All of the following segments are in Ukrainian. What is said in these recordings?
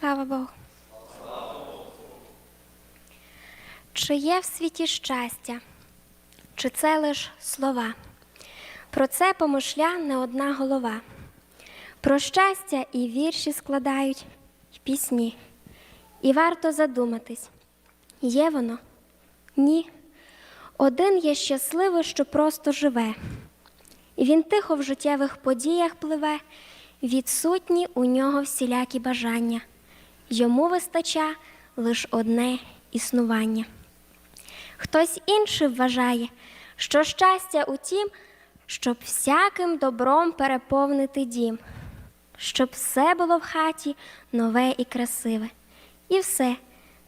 Слава Богу. Чи є в світі щастя, чи це лиш слова? Про це помишля не одна голова. Про щастя і вірші складають, і пісні. І варто задуматись, є воно? Ні. Один є щасливий, що просто живе. І він тихо в життєвих подіях пливе, відсутні у нього всілякі бажання. Йому вистача лиш одне існування. Хтось інший вважає, що щастя у тім, щоб всяким добром переповнити дім, щоб все було в хаті нове і красиве. І все,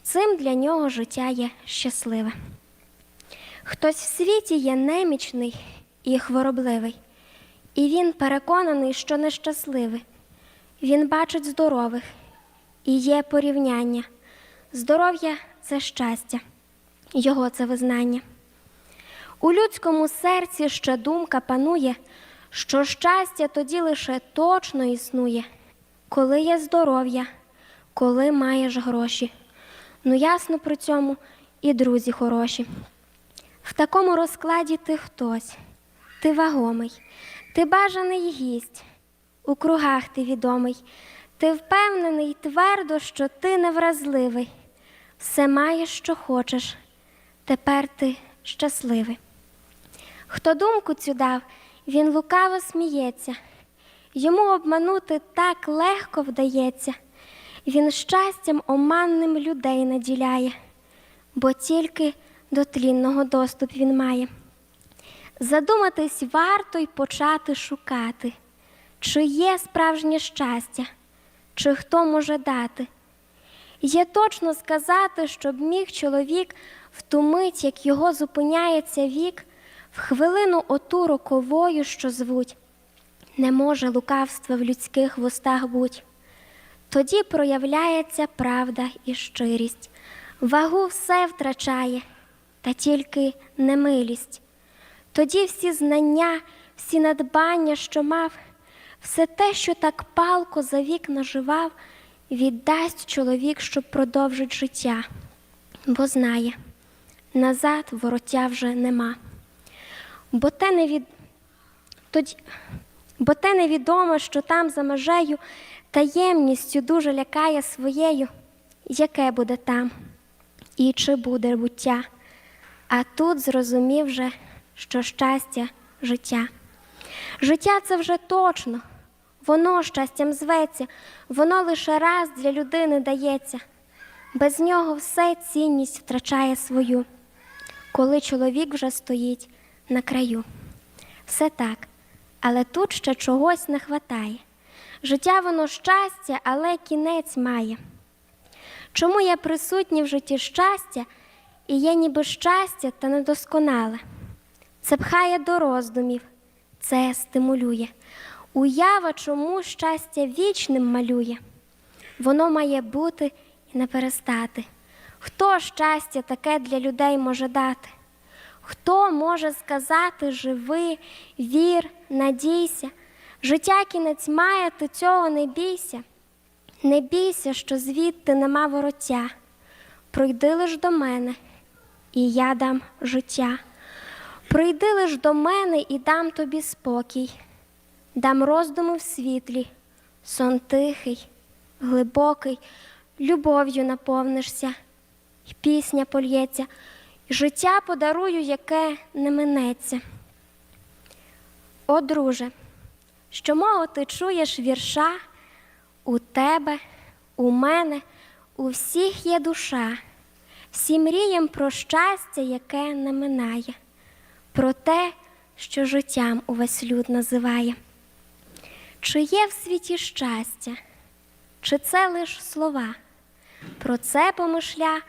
цим для нього життя є щасливе. Хтось в світі є немічний і хворобливий, і він переконаний, що нещасливий. Він бачить здорових і є порівняння. Здоров'я це щастя, його це визнання. У людському серці ще думка панує, що щастя тоді лише точно існує, коли є здоров'я, коли маєш гроші. Ну ясно при цьому і друзі хороші. В такому розкладі ти хтось, ти вагомий, ти бажаний гість, у кругах ти відомий, ти впевнений твердо, що ти невразливий, все маєш, що хочеш, тепер ти щасливий. Хто думку цю дав, він лукаво сміється, йому обманути так легко вдається, він щастям оманним людей наділяє, бо тільки до тлінного доступ він має. Задуматись варто й почати шукати, чи є справжнє щастя, чи хто може дати. Є точно сказати, щоб міг чоловік в ту мить, як його зупиняється вік, в хвилину оту роковою, що звуть, не може лукавства в людських вустах будь. Тоді проявляється правда і щирість, вагу все втрачає, та тільки немилість. Тоді всі знання, всі надбання, що мав, все те, що так палко за вік наживав, віддасть чоловік, щоб продовжить життя, бо знає, назад вороття вже нема. Бо те, невід... Тоді... бо те невідомо, що там за межею таємністю дуже лякає своєю, яке буде там, і чи буде буття. А тут зрозумів вже, що щастя життя. Життя це вже точно, воно щастям зветься, воно лише раз для людини дається. Без нього все цінність втрачає свою, коли чоловік вже стоїть на краю. Все так, але тут ще чогось не хватає. Життя воно щастя, але кінець має. Чому є присутні в житті щастя? і є ніби щастя та недосконале. Це пхає до роздумів, це стимулює. Уява, чому щастя вічним малює. Воно має бути і не перестати. Хто щастя таке для людей може дати? Хто може сказати живи, вір, надійся, життя кінець має, ти цього не бійся, не бійся, що звідти нема вороття. Пройди лиш до мене і я дам життя. Прийди лиш до мене і дам тобі спокій, дам роздуми в світлі, сон тихий, глибокий, любов'ю наповнишся, і пісня польється, і життя подарую, яке не минеться. О, друже, що мого ти чуєш вірша, у тебе, у мене, у всіх є душа. Всі мрієм про щастя, яке не минає, про те, що життям увесь люд називає. Чи є в світі щастя, чи це лиш слова? Про це помишля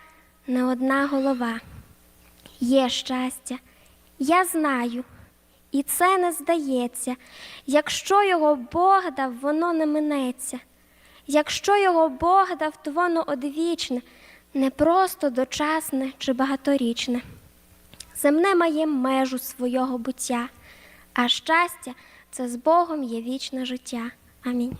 не одна голова. Є щастя, я знаю, і це не здається. Якщо його Бог дав, воно не минеться. Якщо його Бог дав, то воно одвічне не просто дочасне чи багаторічне. Земне має межу свого буття, а щастя це з Богом є вічне життя. Амінь.